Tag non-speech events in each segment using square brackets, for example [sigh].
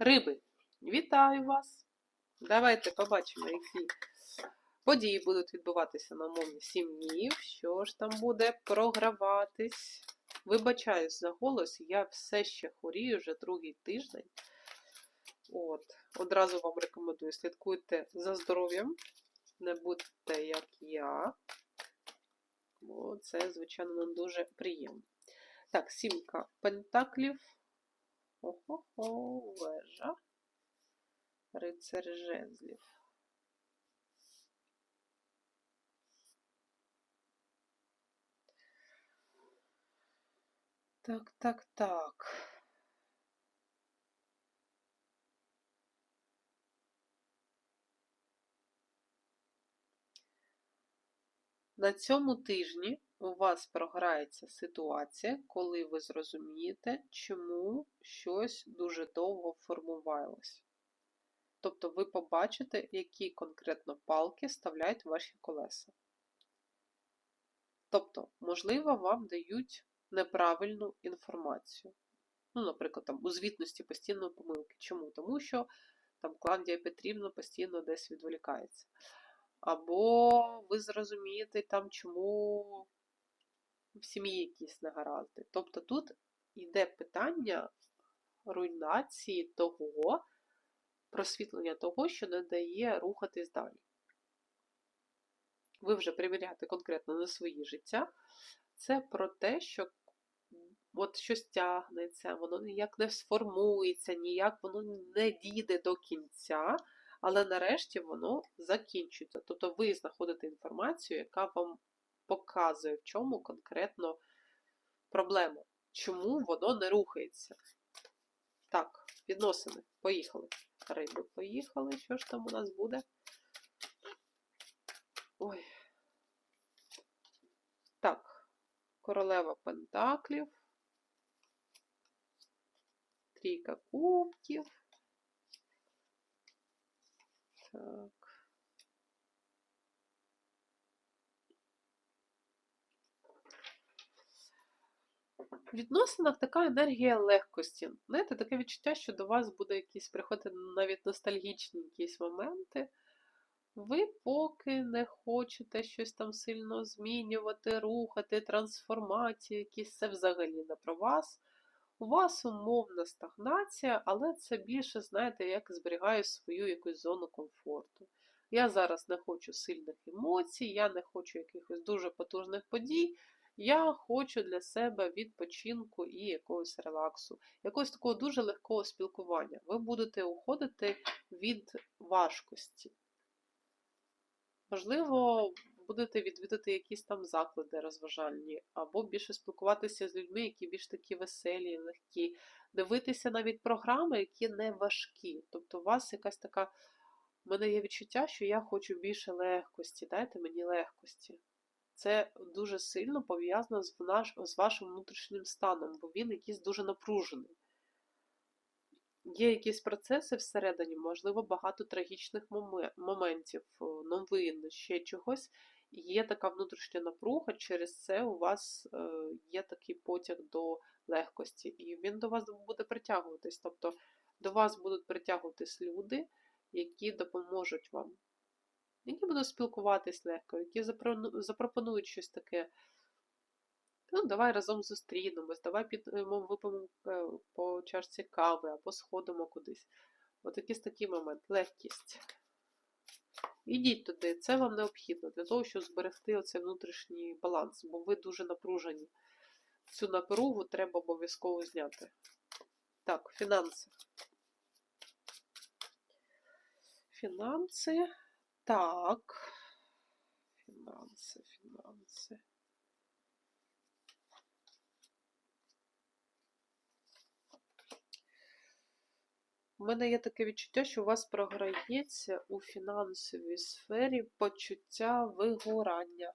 Риби, вітаю вас! Давайте побачимо, які події будуть відбуватися на умовні 7 днів. Що ж там буде програватись? Вибачаюсь за голос, я все ще хворію вже другий тиждень. От, Одразу вам рекомендую, слідкуйте за здоров'ям, не будьте як я. Бо це, звичайно, не дуже приємно. Так, сімка пентаклів. Ого-го, вежа. Рицар жезлів. Так, так, так. На цьому тижні у вас програється ситуація, коли ви зрозумієте, чому щось дуже довго формувалось. Тобто ви побачите, які конкретно палки вставляють ваші колеса. Тобто, можливо, вам дають неправильну інформацію. Ну, наприклад, там, у звітності постійно помилки. Чому? Тому що там Клавдія Петрівна постійно десь відволікається. Або ви зрозумієте, там, чому в сім'ї якісь негаразди. Тобто тут йде питання руйнації того, просвітлення того, що не дає рухатись далі. Ви вже перевіряєте конкретно на своє життя. Це про те, що от щось тягнеться, воно ніяк не сформується, ніяк воно не дійде до кінця, але нарешті воно закінчується. Тобто ви знаходите інформацію, яка вам показує, в чому конкретно проблема, чому воно не рухається. Так, відносини. Поїхали. Риби поїхали. Що ж там у нас буде? Ой. Так, королева Пентаклів. Трійка кубків. Так. В відносинах така енергія легкості. Знаєте, таке відчуття, що до вас буде якісь приходити навіть ностальгічні якісь моменти. Ви поки не хочете щось там сильно змінювати, рухати, трансформації, якісь це взагалі не про вас. У вас умовна стагнація, але це більше, знаєте, як зберігаю свою якусь зону комфорту. Я зараз не хочу сильних емоцій, я не хочу якихось дуже потужних подій. Я хочу для себе відпочинку і якогось релаксу, якогось такого дуже легкого спілкування. Ви будете уходити від важкості. Можливо, будете відвідати якісь там заклади розважальні, або більше спілкуватися з людьми, які більш такі веселі, легкі, дивитися навіть програми, які не важкі. Тобто, у вас якась така. У мене є відчуття, що я хочу більше легкості. Дайте мені легкості. Це дуже сильно пов'язано з, наш... з вашим внутрішнім станом, бо він якийсь дуже напружений. Є якісь процеси всередині, можливо, багато трагічних моментів, новин, ще чогось. Є така внутрішня напруга, через це у вас е, є такий потяг до легкості, і він до вас буде притягуватись. Тобто до вас будуть притягуватись люди, які допоможуть вам, які будуть спілкуватись легко, які запропонують щось таке. Ну, давай разом зустрінемось, давай підемо, випимо е, по чашці кави або сходимо кудись. От якийсь такий момент, легкість. Ідіть туди, це вам необхідно для того, щоб зберегти оцей внутрішній баланс, бо ви дуже напружені. Цю напругу треба обов'язково зняти. Так, фінанси. Фінанси. Так. Фінанси, фінанси. У мене є таке відчуття, що у вас програється у фінансовій сфері почуття вигорання.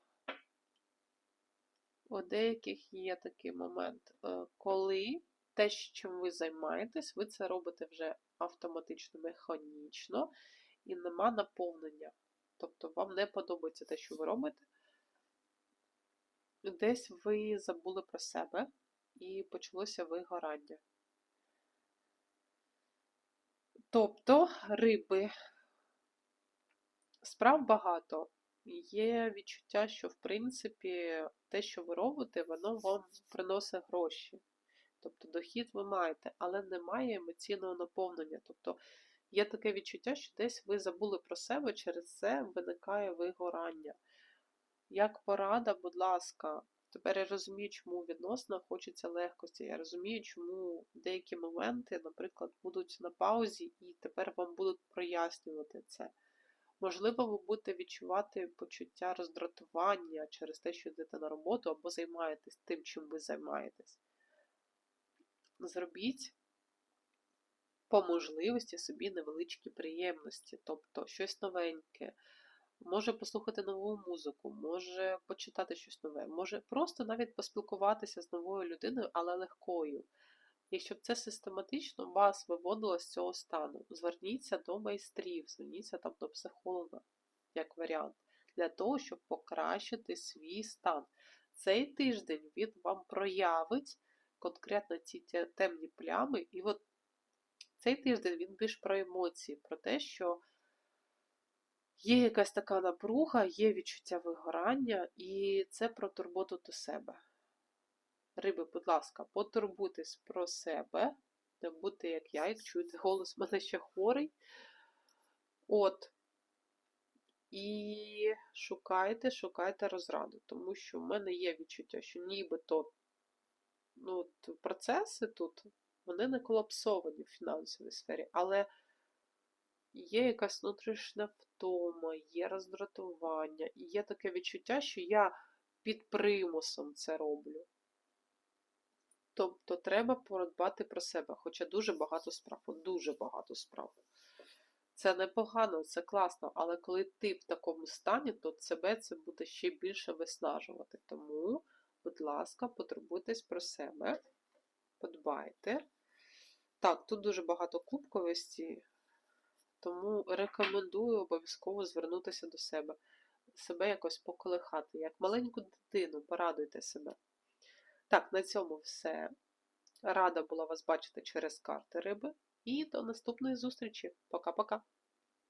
У деяких є такий момент, е, коли те, чим ви займаєтесь, ви це робите вже автоматично, механічно, і нема наповнення. Тобто вам не подобається те, що ви робите. Десь ви забули про себе і почалося вигорання. Тобто, риби, справ багато. Є відчуття, що, в принципі, те, що ви робите, воно вам приносить гроші. Тобто дохід ви маєте, але немає емоційного наповнення. Тобто є таке відчуття, що десь ви забули про себе, через це виникає вигорання. Як порада, будь ласка, тепер я розумію, чому відносинах хочеться легкості. Я розумію, чому деякі моменти, наприклад, будуть на паузі, і тепер вам будуть прояснювати це. Можливо, ви будете відчувати почуття роздратування через те, що йдете на роботу або займаєтесь тим, чим ви займаєтесь. Зробіть по можливості собі невеличкі приємності, тобто щось новеньке. Може послухати нову музику, може почитати щось нове, може просто навіть поспілкуватися з новою людиною, але легкою. І щоб це систематично вас виводило з цього стану, зверніться до майстрів, зверніться там до психолога, як варіант, для того, щоб покращити свій стан. Цей тиждень він вам проявить конкретно ці темні плями, і от цей тиждень він більш про емоції, про те, що є якась така напруга, є відчуття вигорання, і це про турботу до себе. Риби, будь ласка, потурбуйтесь про себе, не будьте як я, як чуєте голос, [laughs] в мене ще хворий. От. І шукайте, шукайте розраду, тому що в мене є відчуття, що нібито ну, процеси тут, вони не колапсовані в фінансовій сфері, але є якась внутрішня втома, є роздратування, і є таке відчуття, що я під примусом це роблю. Тобто треба подбати про себе, хоча дуже багато справ, дуже багато справ. Це непогано, це класно, але коли ти в такому стані, то себе це буде ще більше виснажувати. Тому, будь ласка, потурбуйтесь про себе, подбайте. Так, тут дуже багато кубковості, тому рекомендую обов'язково звернутися до себе, себе якось поколихати, як маленьку дитину, порадуйте себе. Так, на цьому все. Рада була вас бачити через карти риби. І до наступної зустрічі. Пока-пока.